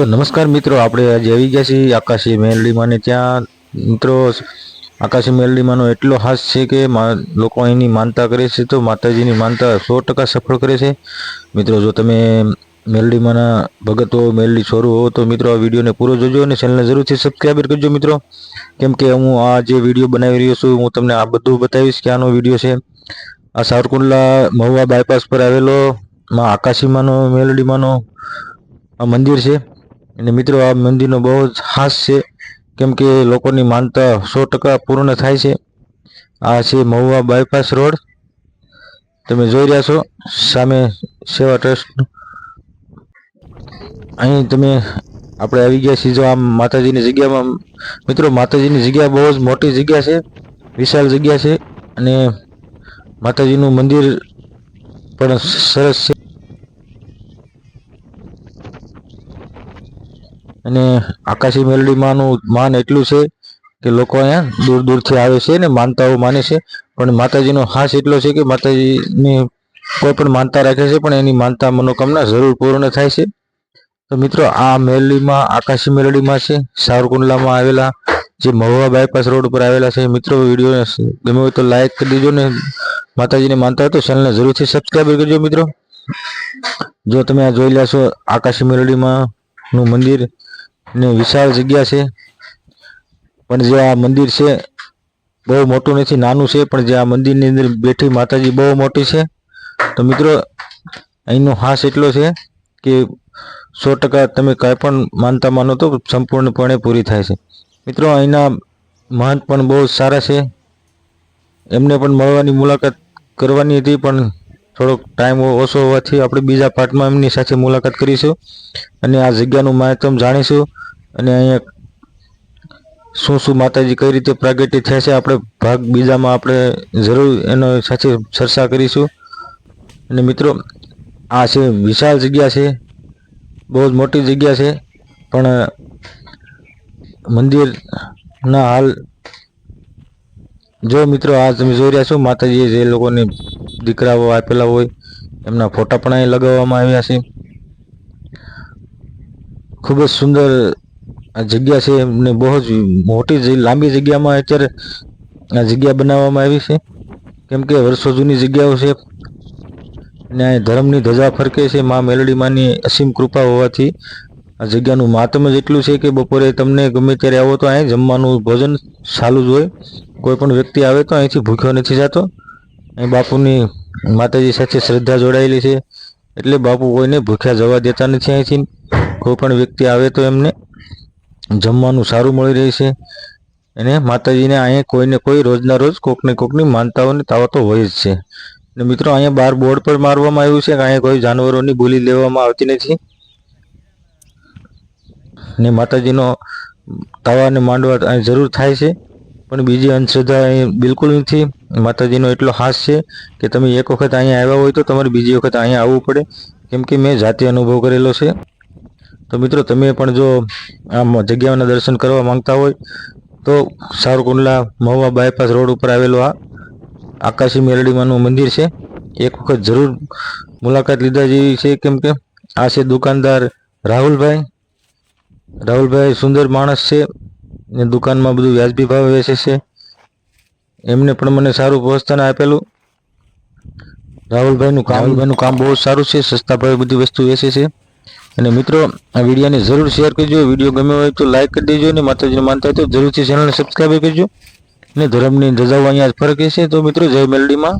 તો નમસ્કાર મિત્રો, આપણે આજે આવી ગયા છીએ આકાશી મેલડીમાં ને ત્યાં મિત્રો, આકાશી મેલડીમાંનો એટલો હાસ છે કે લોકો અહીંની માનતા કરે છે તો માતાજીની માનતા સો ટકા સફળ કરે છે. મિત્રો, જો તમે મેલડીમાંના ભગતો મેલડી છોરું હો તો મિત્રો, આ વિડીયોને પૂરો જોજો અને ચેનલને જરૂરથી સબસ્ક્રાઈબ કરજો મિત્રો. કેમ કે હું આ જે વીડિયો બનાવી રહ્યો છું, હું તમને આ બધું બતાવીશ કે આનો વીડિયો છે. આ સાવરકુંડલા મહુવા બાયપાસ પર આવેલો માં, આકાશીમાંનો, મેલડીમાંનો આ મંદિર છે. અને મિત્રો, આ મંદિરનો બહુ જ ખાસ છે. કેમ કે લોકોની માનતા સો ટકા પૂર્ણ થાય છે. આ છે મહુવા બાયપાસ રોડ. તમે જોઈ રહ્યા છો, સામે સેવા ટ્રસ્ટ. અહીં તમે, આપણે આવી ગયા છીએ જો આમ માતાજીની જગ્યામાં. મિત્રો, માતાજીની જગ્યા બહુ જ મોટી જગ્યા છે, વિશાળ જગ્યા છે અને માતાજીનું મંદિર પણ સરસ છે. અને આકાશી મેલડીમાંનું માન એટલું છે કે લોકો અહીંયા દૂર દૂરથી આવે છે ને માનતાઓ માને છે. પણ માતાજીનો હાસ એટલો છે કે માતાજીની કોઈ પણ માનતા રાખે છે, પણ એની માનતા મનોકામના જરૂર પૂર્ણ થાય છે. તો મિત્રો, આ મેલડીમાં, આકાશી મેલડીમાં છે સાવરકુંડલામાં આવેલા જે મહુવા બાયપાસ રોડ ઉપર આવેલા છે. મિત્રો વીડિયો ગમે હોય તો લાઈક કરી દેજો ને માતાજીને માનતા હોય તો ચેનલને જરૂરથી સબસ્ક્રાઈબ કરજો મિત્રો. જો તમે આ જોઈ લેશો આકાશી મેલડીમાં નું મંદિર ને વિશાળ જગ્યા છે. પણ જે આ મંદિર છે, બહુ મોટું નથી, નાનું છે, પણ જે આ મંદિરની અંદર બેઠી માતાજી બહુ મોટી છે. તો મિત્રો, અહીંનો હાસ એટલો છે કે સો ટકા તમે કાંઈ પણ માનતા માનો તો સંપૂર્ણપણે પૂરી થાય છે. મિત્રો, અહીંના મહંત પણ બહુ સારા છે. એમને પણ મળવાની મુલાકાત કરવાની હતી, પણ થોડોક ટાઈમ ઓછો હોવાથી આપણે બીજા પાર્ટમાં એમની સાથે મુલાકાત કરીશું અને આ જગ્યાનું મહત્વ જાણીશું અને અહીંયા શું શું માતાજી કઈ રીતે પ્રાગટ્ય થયા છે આપણે ભાગ બીજામાં આપણે જરૂર એનો સાથે ચર્ચા કરીશું. અને મિત્રો, આ છે વિશાળ જગ્યા છે, બહુ જ મોટી જગ્યા છે, પણ મંદિરના હાલ જો મિત્રો, આ તમે જોઈ રહ્યા છો, માતાજીએ જે લોકોને દીકરાઓ આપેલા હોય, એમના ફોટા પણ અહીં લગાવવામાં આવ્યા છે. ખૂબ જ સુંદર આ જગ્યા છે એમને, બહુ જ મોટી લાંબી જગ્યામાં અત્યારે આ જગ્યા બનાવવામાં આવી છે. કેમ કે વર્ષો જૂની જગ્યાઓ છે અને અહીં ધર્મની ધજા ફરકે છે. મા મેલડીમાંની અસીમ કૃપા હોવાથી આ જગ્યાનું મહાત્મ જ એટલું છે કે બપોરે તમને ગમે ત્યારે આવો તો અહીં જમવાનું ભોજન ચાલુ જ હોય. કોઈ પણ વ્યક્તિ આવે તો અહીંથી ભૂખ્યો નથી જતો. અહીં બાપુની માતાજી સાથે શ્રદ્ધા જોડાયેલી છે. એટલે બાપુ કોઈને ભૂખ્યા જવા દેતા નથી અહીંથી. કોઈ પણ વ્યક્તિ આવે તો એમને જમવાનું સારું મળી રહે છે. અને માતાજીને અહીંયા કોઈને કોઈ રોજના રોજ કોકને કોકની માનતાઓને તાવતો હોય જ છે. અને મિત્રો, અહીંયા બહાર બોર્ડ પર મારવામાં આવ્યું છે કે અહીંયા કોઈ જાનવરોની બોલી લેવામાં આવતી નથી. ને માતાજીનો તાવાને માંડવા અહીં જરૂર થાય છે. પણ બીજી અંધશ્રદ્ધા અહીં બિલકુલ નથી. માતાજીનો એટલો હાસ છે કે તમે એક વખત અહીંયા આવ્યા હોય તો તમારે બીજી વખત અહીંયા આવવું પડે. કેમ કે મેં જાતે અનુભવ કરેલો છે. તો મિત્રો, તમે પણ જો આમ જગ્યાઓના દર્શન કરવા માંગતા હોય તો સાવરકુંડલા મહુવા બાયપાસ રોડ ઉપર આવેલું આ આકાશી મેલડીમાંનું મંદિર છે. એક વખત જરૂર મુલાકાત લીધા જેવી છે કેમ કે આ છે દુકાનદાર રાહુલભાઈ. રાહુલભાઈ સુંદર માણસ છે. ને દુકાનમાં બધું વ્યાજબી ભાવે વેચે છે. એમને પણ મને સારું પ્રોત્સાહન આપેલું. રાહુલભાઈનું કામ રાહુલભાઈનું કામ બહુ સારું છે. સસ્તા ભાવે બધી વસ્તુ વેચે છે. અને મિત્રો, આ વિડીયોને જરૂર શેર કરજો. વીડિયો ગમે હોય તો લાઇક કરી દેજો અને માતાજીને માનતા હોય તો જરૂરથી ચેનલને સબસ્ક્રાઈબ કરજો અને ધર્મની ધજાઓ અહીંયા ફરક છે. તો મિત્રો, જય મેલડીમાં.